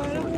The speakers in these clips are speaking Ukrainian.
Para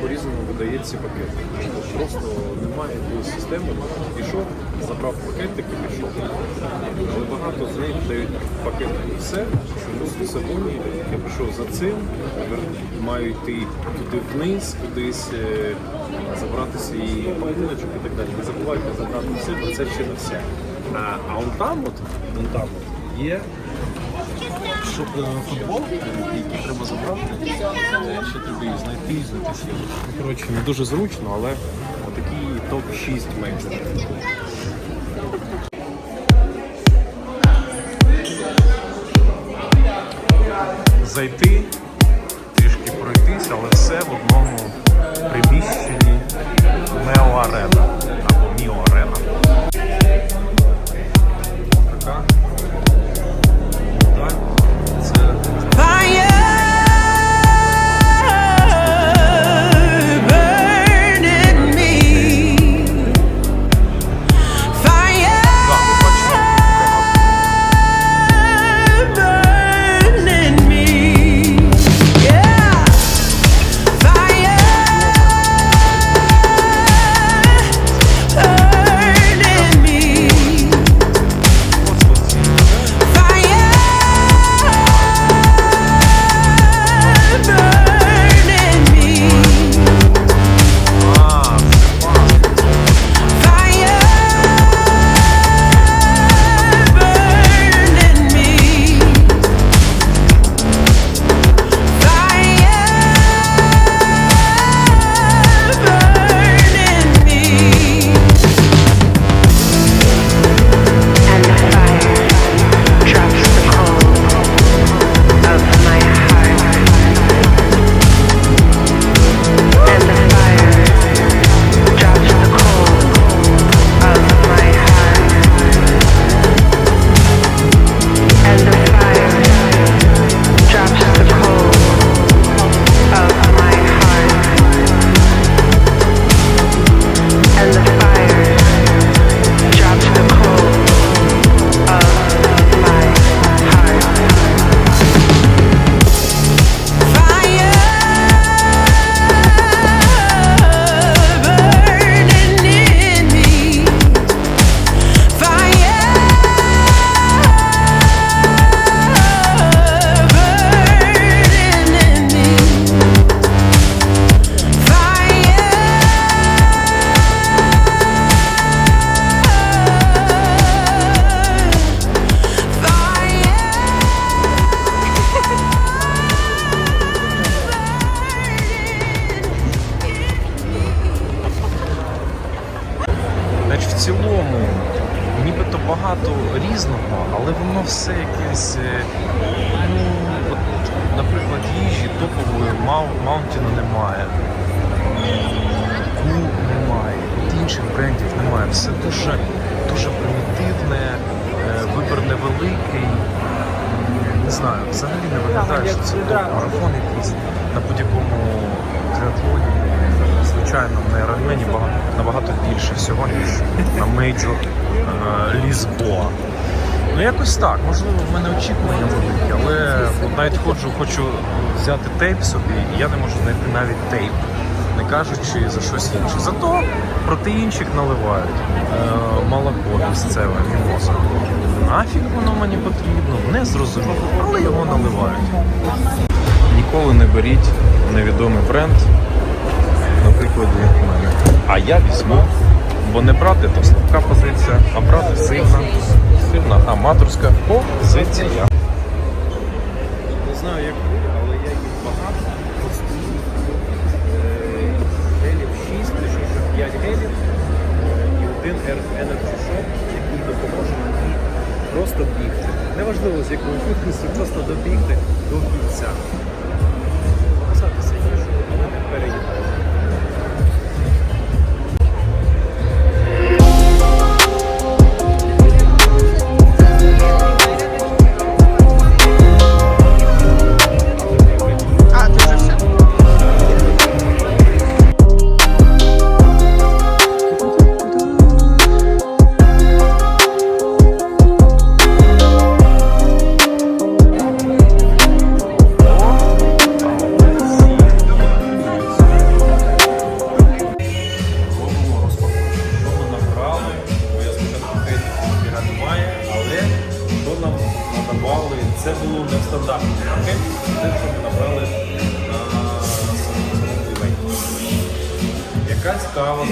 по-різному видає ці пакети. Просто немає якоїсь системи, пішов, забрав пакетик і пішов. Але багато з них дають пакети і все, що з собою я пішов за цим, маю йти туди вниз, кудись е, забратися і пакуночок і так далі. Не забувайте забрати все, бо це ще не все. А, а он там, от, он там є щоб е, футбол, який треба забрати, е, ще треба її знайти і знайти Ну, Коротше, не дуже зручно, але отакі топ-6 менше. Зайти. Все дуже, дуже примітивне, е, вибір невеликий. Не знаю, взагалі не виглядає, що це марафон якийсь на будь-якому триатлоні. Звичайно, на Ironman багато, набагато більше всього, ніж на мейджор Лізбоа. Ну якось так, можливо, в мене очікування великі, але от навіть ходжу, хочу взяти тейп собі, і я не можу знайти навіть тейп, не кажучи за щось інше. Зато протеїнчик наливають, е, молоко місцеве, мімоза. Нафіг воно мені потрібно, не зрозуміло, але його наливають. Ніколи не беріть невідомий бренд, на прикладі мене. А я візьму, бо не брати то слабка позиція, а брати сильна, сильна аматорська позиція. Не знаю, як гелів і один Energy Shop, який допоможе мені просто бігти. Неважливо з якою швидкістю, просто добігти до кінця. Не стандартне пакет, це що ми набрали на самому івенті. Якась кава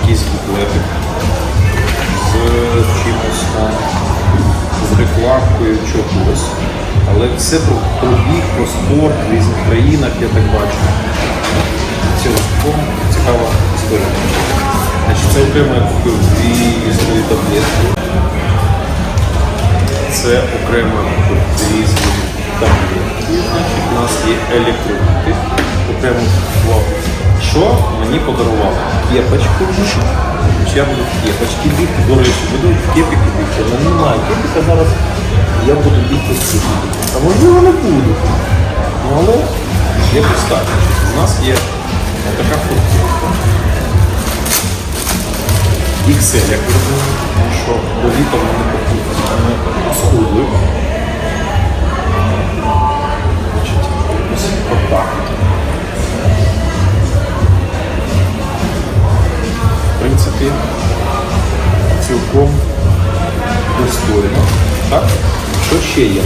якісь буклети з чимось там, з рекламкою чогось. Але все про, біг, про спорт в різних країнах, я так бачу. Цілком цікава історія. Значить, це окремо я купив дві свої таблетки. Це окремо дві свої таблетки. Значить, у нас є електроліти. Окремо купував. Що мені подарували? Кепочку. Я буду кепочки бігти. До речі, буду кепіки бігти. Але немає кепіка зараз. Я буду бігти в кепіки. А можливо не буду. Ну але якось так. У нас є така футболка. XL, як ви розумієте, що до літа вони покупні схудли. Значить, ось отак. Принципі, цілком достойно. Так? Що ще є?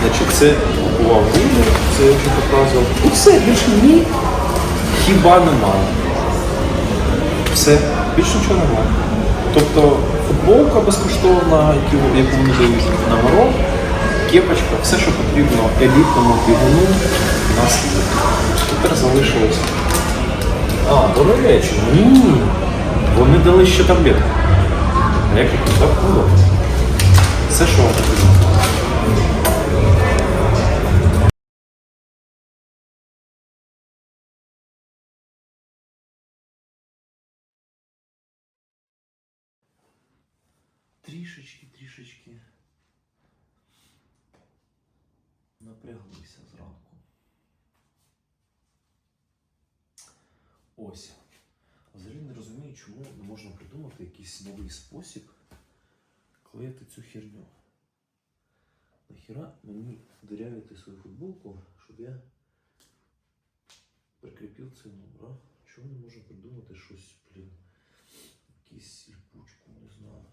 Значить, це купував Рівер, це я вже показував. І все, більше ні. Хіба немає. Все, більше нічого немає. Тобто футболка безкоштовна, яку, яку вони дають на мороз, кепочка, все, що потрібно елітному бігуну, у нас є. Тепер залишилось. А, до речі, ні. Вони дали ще таблетку. А як їх так було? Все, що трішечки, трішечки напряглися зранку. Ось. Взагалі не розумію, чому не можна придумати якийсь новий спосіб клеїти цю херню. Нахіра мені дирявити свою футболку, щоб я прикріпив цей номер. а? Чому не можна придумати щось, блін, якусь ліпучку, не знаю.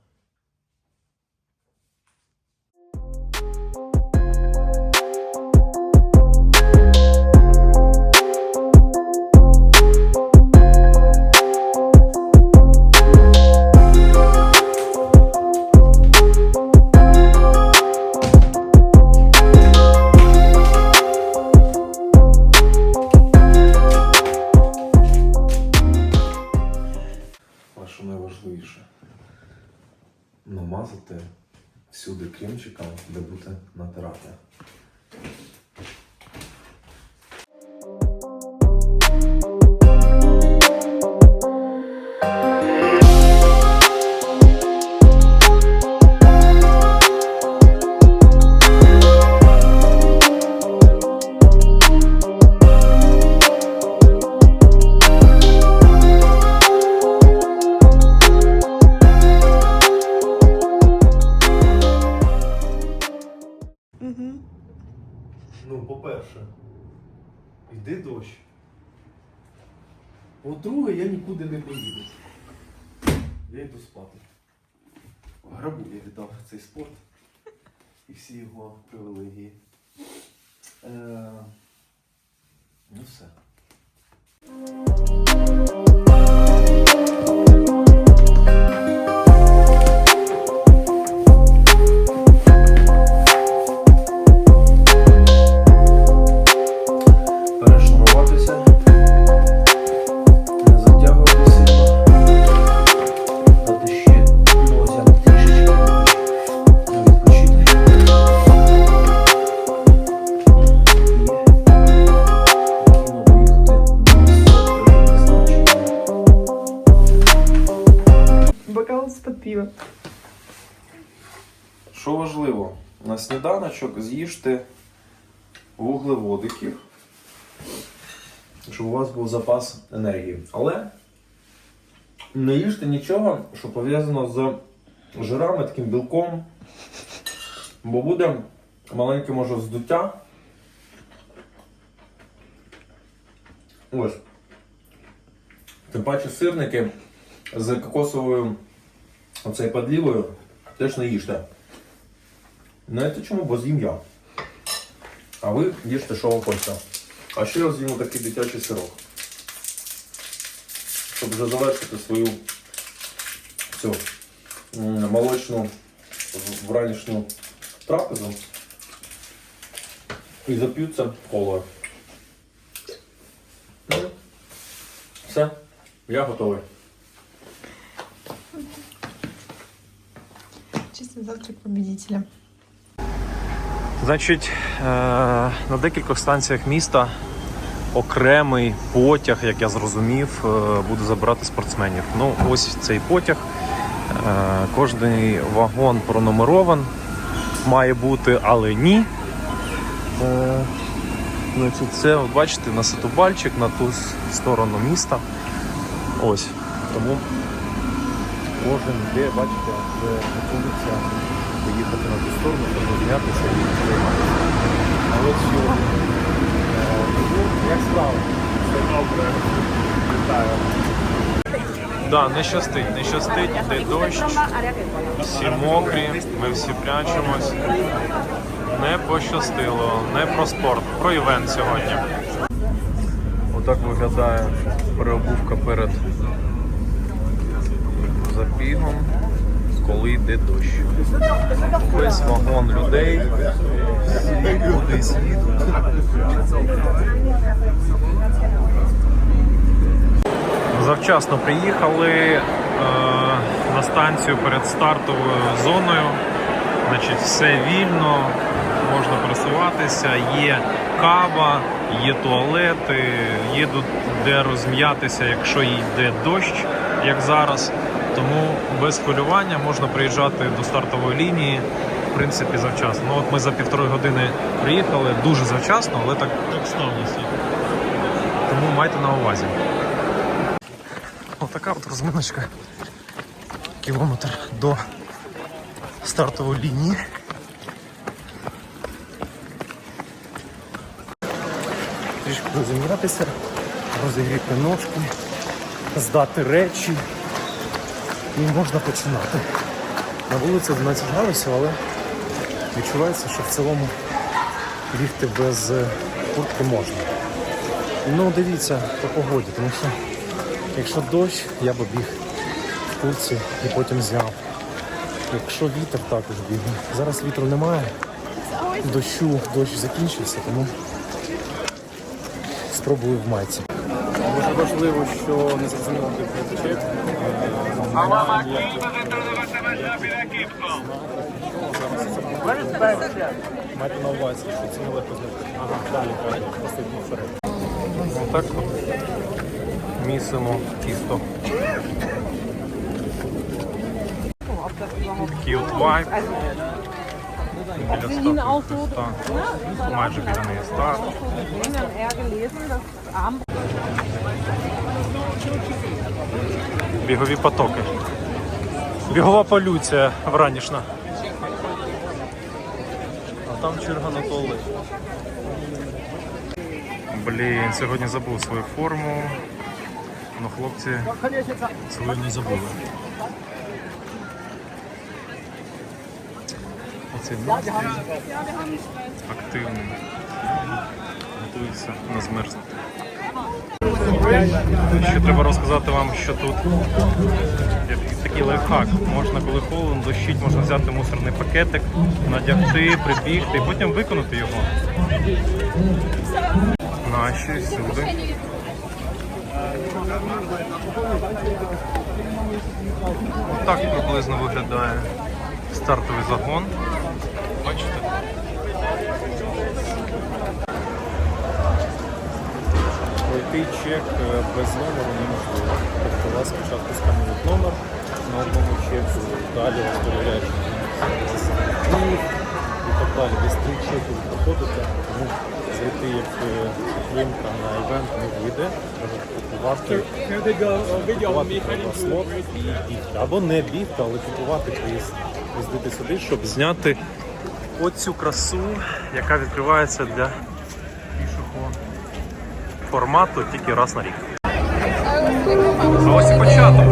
На сніданочок з'їжте вуглеводиків, щоб у вас був запас енергії. Але не їжте нічого, що пов'язано з жирами, таким білком, бо буде маленьке може здуття. Ось. Тим паче сирники з кокосовою оцею подлівою теж не їжте. Знаєте чому? Бо з'їм я. А ви їжте, що вам хочеться. А ще я з'їм такий дитячий сирок. Щоб вже завершити свою цю молочну вранішню трапезу. І зап'ю це колою. Ну, Все, я готовий. Чисто завтрак победителя. Значить, е, на декількох станціях міста окремий потяг, як я зрозумів, е, буде забирати спортсменів. Ну, ось цей потяг. Е, Кожний вагон пронумерован має бути, але ні. Значить, це, от бачите, на Сатубальчик, на ту сторону міста. Ось. Тому кожен йде, бачите, вже готується поїхати на ту сторону, щоб і прийматися. А от сьогодні. е, ну, Як справа? Все добре. Вітаю. Да, не щастить, не щастить, йде дощ, всі мокрі, ми всі прячемось. Не пощастило, не про спорт, про івент сьогодні. Отак виглядає переобувка перед забігом, коли йде дощ. Весь вагон людей, всі кудись їдуть. Завчасно приїхали е, на станцію перед стартовою зоною. Значить, все вільно, можна пересуватися, є кава, є туалети, є де розм'ятися, якщо йде дощ, як зараз. Тому без хвилювання можна приїжджати до стартової лінії, в принципі, завчасно. Ну от ми за півтори години приїхали, дуже завчасно, але так, так сталося. Тому майте на увазі. Отака от розминочка. Кілометр до стартової лінії. Трішки розім'ятися, розігріти ножки, здати речі і можна починати. На вулиці 12 градусів, але відчувається, що в цілому бігти без е, куртки можна. Ну, дивіться по погоді, тому що якщо дощ, я би біг в куртці і потім зняв. Якщо вітер також бігає. Зараз вітру немає. Дощу, дощ закінчився, тому спробую в майці. Дуже важливо, що не зрозуміло тих глядачів. Немає ніяких. Майте на увазі, що це нелегко знайти. Ага, далі, далі, просто вперед. Отак місимо тісто. Такий от вайб. Біля статуї Христа. Майже біля неї старт. Бігові потоки. Бігова полюція вранішна. А там черга на туалет. Блін, сьогодні забув свою форму. Ну, хлопці свою не забули. Оцей активний. Готується на змерзнути. Ще треба розказати вам, що тут такий лайфхак. Можна, коли холодно, дощить, можна взяти мусорний пакетик, надягти, прибігти і потім виконати його. Наші сюди. Так приблизно виглядає стартовий загон. Пройти чек е, без номеру неможливо. Тобто у вас спочатку сканують номер на одному чеку, далі вас перевіряють і так далі. Десь три чеки ви проходите, тому зайти як е, на івент не вийде. Треба купувати, слот і бігти. Або не бігти, але купувати приїзд. Їздити сюди, щоб Зняти оцю красу, яка відкривається для формату тільки раз на рік. Ось і початок.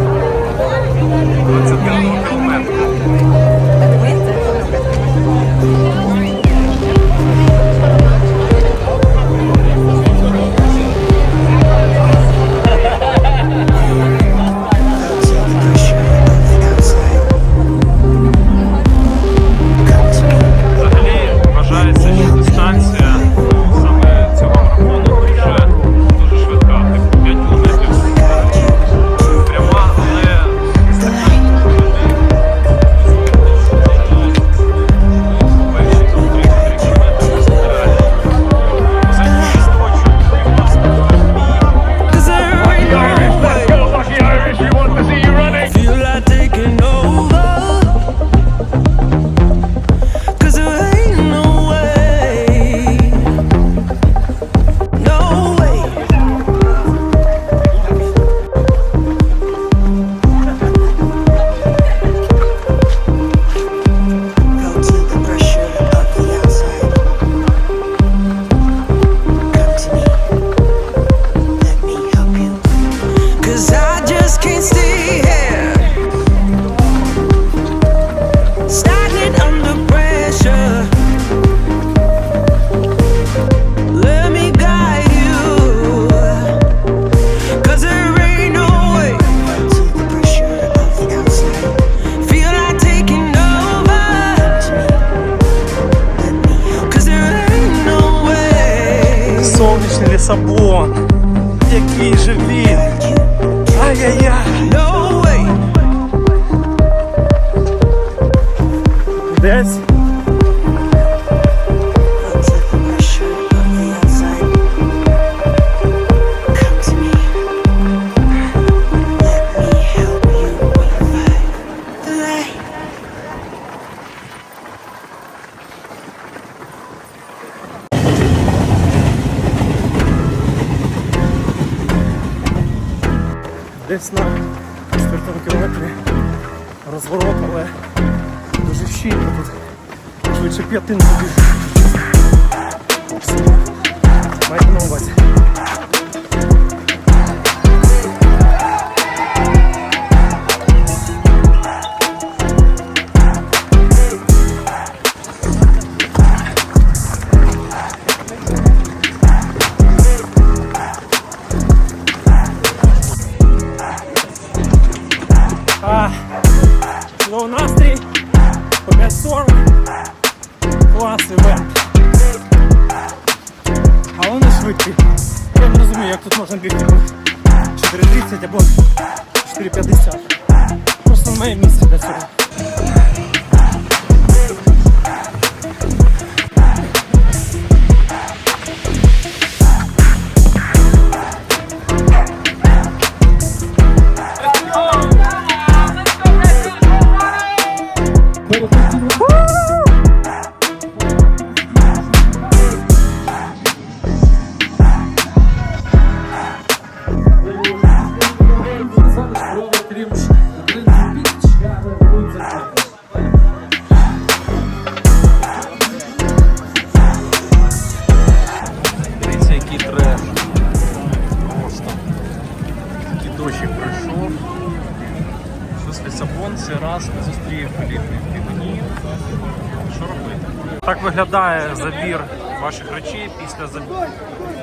Виглядає забір ваших речей після забігу.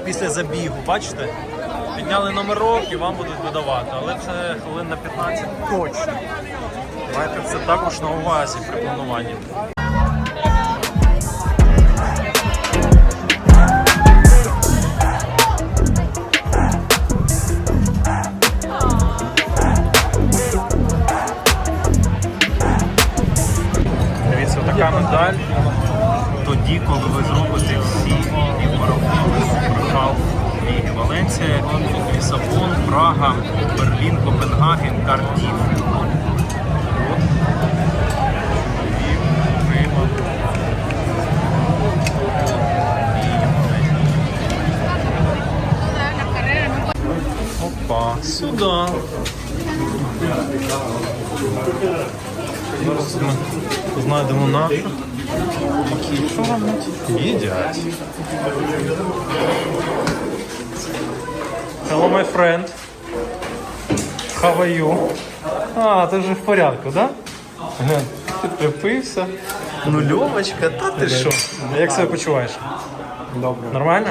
Після забігу, бачите? Підняли номерок і вам будуть видавати, але це хвилин на 15 точно. Маєте це також на увазі при плануванні. Лісабон, Прага, Берлін, Копенгаген, Кардіф. Опа, сюди. Зараз ми знайдемо нашу. Які що? Їдять. Hello, my friend. How are you? А, ти вже в порядку, да? Глянь, Підкріпився. Нульовочка, та ти що? Як себе почуваєш? Добре. Нормально?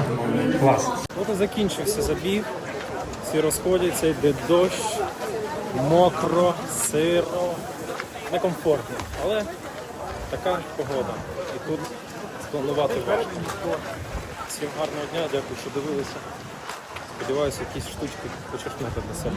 Клас. От і закінчився забіг. Всі розходяться, йде дощ, мокро, сиро, некомфортно. Але така погода. І тут спланувати важко. Всім гарного дня, дякую, що дивилися. Сподіваюся, якісь штучки почерпнути для себе.